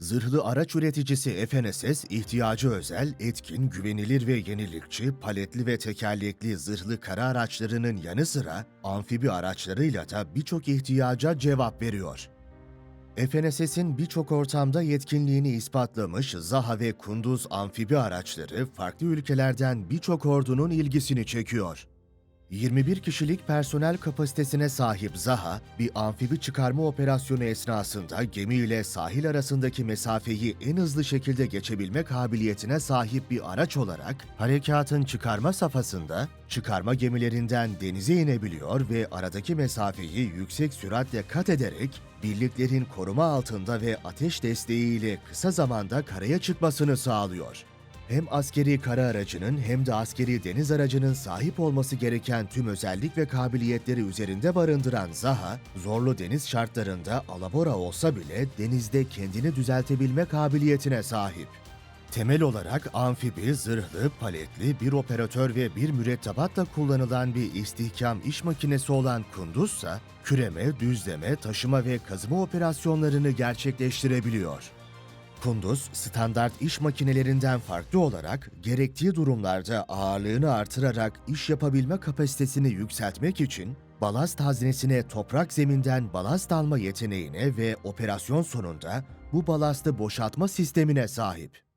Zırhlı araç üreticisi FNSS, ihtiyacı özel, etkin, güvenilir ve yenilikçi, paletli ve tekerlekli zırhlı kara araçlarının yanı sıra amfibi araçlarıyla da birçok ihtiyaca cevap veriyor. FNSS'in birçok ortamda yetkinliğini ispatlamış Zaha ve Kunduz amfibi araçları farklı ülkelerden birçok ordunun ilgisini çekiyor. 21 kişilik personel kapasitesine sahip Zaha, bir amfibi çıkarma operasyonu esnasında gemi ile sahil arasındaki mesafeyi en hızlı şekilde geçebilme kabiliyetine sahip bir araç olarak harekatın çıkarma safhasında çıkarma gemilerinden denize inebiliyor ve aradaki mesafeyi yüksek süratle kat ederek birliklerin koruma altında ve ateş desteğiyle kısa zamanda karaya çıkmasını sağlıyor. Hem askeri kara aracının hem de askeri deniz aracının sahip olması gereken tüm özellik ve kabiliyetleri üzerinde barındıran Zaha, zorlu deniz şartlarında alabora olsa bile denizde kendini düzeltebilme kabiliyetine sahip. Temel olarak amfibi, zırhlı, paletli, bir operatör ve bir mürettebatla kullanılan bir istihkam iş makinesi olan Kunduz ise küreme, düzleme, taşıma ve kazıma operasyonlarını gerçekleştirebiliyor. Kunduz, standart iş makinelerinden farklı olarak gerektiği durumlarda ağırlığını artırarak iş yapabilme kapasitesini yükseltmek için balast haznesine toprak zeminden balast alma yeteneğine ve operasyon sonunda bu balastı boşaltma sistemine sahip.